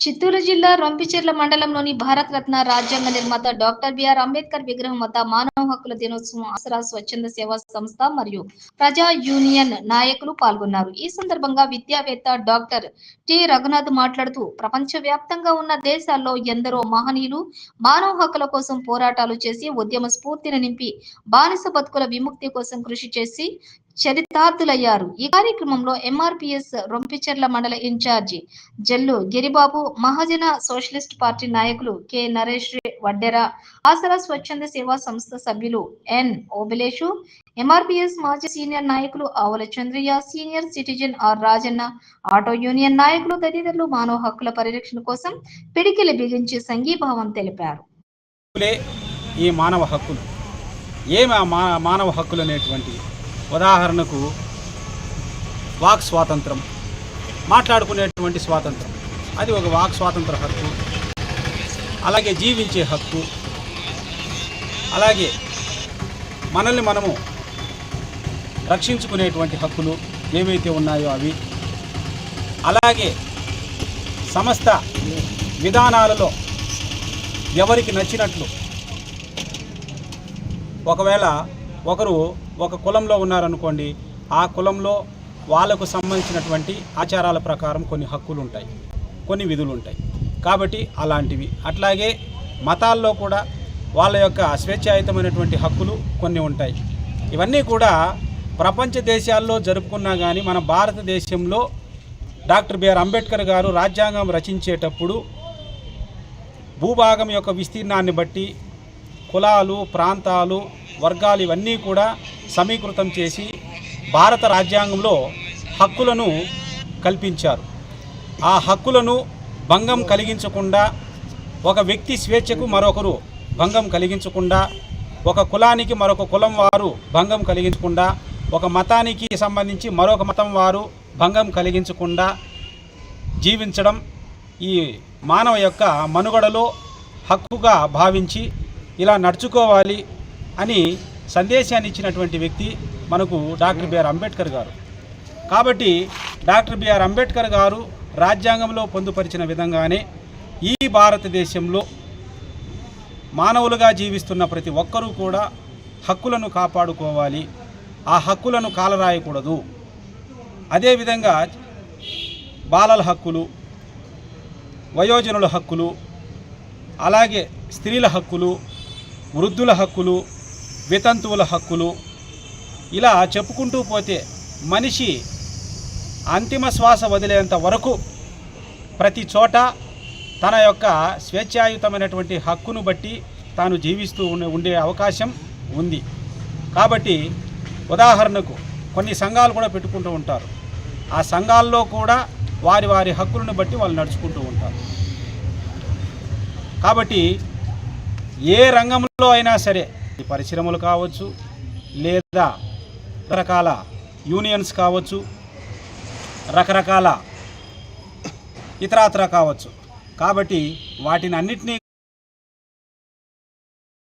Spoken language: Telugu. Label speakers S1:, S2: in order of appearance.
S1: చిత్తూరు జిల్లా రొంపిచెర్ల మండలంలోని భారత రత్న రాజ్యాంగ నిర్మాత డాక్టర్ బిఆర్ అంబేద్కర్ విగ్రహం వద్ద మానవ హక్కుల దినోత్సవం ఆసరా స్వచ్ఛంద సేవా సంస్థ మరియు ప్రజా యూనియన్ నాయకులు పాల్గొన్నారు. ఈ సందర్భంగా విద్యావేత్త డాక్టర్ టి రఘునాథ్ మాట్లాడుతూ ప్రపంచ వ్యాప్తంగా ఉన్న దేశాల్లో ఎందరో మహనీయులు మానవ హక్కుల కోసం పోరాటాలు చేసి ఉద్యమ స్ఫూర్తిని నింపి బానిస బతుకుల విముక్తి కోసం కృషి చేసి చరితార్థులయ్యారు. ఈ కార్యక్రమంలో ఎంఆర్పిఎస్ రొంపిచెర్ల మండల in charge Jallu Giribabu Mahajana socialist party నాయకులు కె. నరేష్ వడ్డెర ఆసరా స్వచ్ఛంద సేవా సంస్థ సభ్యులు ఎన్. ఓబిలేషు ఎంఆర్పిఎస్ మాజీ సీనియర్ నాయకులు Avula Chandraiah senior citizen R Rajanna auto union నాయకులు తదితరులు మానవ హక్కుల పరిరక్షణ కోసం పిడికిలి బిగించి సంఘీభావం తెలిపారు.
S2: ఈ మానవ హక్కులు. ఏమి మానవ హక్కులు అనేటువంటివి ఉదాహరణకు వాక్ స్వాతంత్రం మాట్లాడుకునేటువంటి స్వాతంత్రం. అది ఒక వాక్ స్వాతంత్ర హక్కు అలాగే జీవించే హక్కు అలాగే మనల్ని మనము రక్షించుకునేటువంటి హక్కులు ఏవైతే ఉన్నాయో అవి అలాగే సమస్త విధానాలలో ఎవరికి నచ్చినట్లు. ఒకవేళ ఒకరు ఒక కులంలో ఉన్నారనుకోండి ఆ కులంలో వాళ్ళకు సంబంధించినటువంటి ఆచారాల ప్రకారం కొన్ని హక్కులు ఉంటాయి కొన్ని విధులు ఉంటాయి కాబట్టి అలాంటివి. అట్లాగే మతాల్లో కూడా వాళ్ళ యొక్క స్వేచ్ఛాయుతమైనటువంటి హక్కులు కొన్ని ఉంటాయి. ఇవన్నీ కూడా ప్రపంచ దేశాల్లో జరుపుకున్నా కానీ మన భారతదేశంలో డాక్టర్ బిఆర్ అంబేద్కర్ గారు రాజ్యాంగం రచించేటప్పుడు భూభాగం యొక్క విస్తీర్ణాన్ని బట్టి కులాలు ప్రాంతాలు వర్గాలు ఇవన్నీ కూడా సమీకృతం చేసి భారత రాజ్యాంగంలో హక్కులను కల్పించారు. ఆ హక్కులను భంగం కలిగించకుండా ఒక వ్యక్తి స్వేచ్ఛకు మరొకరు భంగం కలిగించకుండా ఒక కులానికి మరొక కులం వారు భంగం కలిగించకుండా ఒక మతానికి సంబంధించి మరొక మతం వారు భంగం కలిగించకుండా జీవించడం ఈ మానవ యొక్క మనుగడలో హక్కుగా భావించి ఇలా నడుచుకోవాలి. అని సందేశాన్ని ఇచ్చినటువంటి వ్యక్తి మనకు డాక్టర్ బిఆర్ అంబేద్కర్ గారు. కాబట్టి డాక్టర్ బిఆర్ అంబేద్కర్ గారు రాజ్యాంగంలో పొందుపరిచిన విధంగానే ఈ భారతదేశంలో మానవులుగా జీవిస్తున్న ప్రతి ఒక్కరూ కూడా హక్కులను కాపాడుకోవాలి. ఆ హక్కులను కాలరాయకూడదు. అదేవిధంగా బాలల హక్కులు వయోజనుల హక్కులు అలాగే స్త్రీల హక్కులు వృద్ధుల హక్కులు వితంతువుల హక్కులు. ఇలా చెప్పుకుంటూ పోతే మనిషి అంతిమ శ్వాస వదిలేంత వరకు ప్రతి చోట తన యొక్క స్వేచ్ఛాయుతమైనటువంటి హక్కును బట్టి తాను జీవిస్తూ ఉండే ఉండే అవకాశం ఉంది. కాబట్టి ఉదాహరణకు కొన్ని సంఘాలు కూడా పెట్టుకుంటూ ఉంటారు. ఆ సంఘాల్లో కూడా వారి వారి హక్కులను బట్టి వాళ్ళు నడుచుకుంటూ ఉంటారు. కాబట్టి ఏ రంగంలో అయినా సరే ఈ పరిశ్రమలు కావచ్చు లేదా రకరకాల యూనియన్స్ కావచ్చు రకరకాల ఇతరాతర కావచ్చు. కాబట్టి వాటిని అన్నిటినీ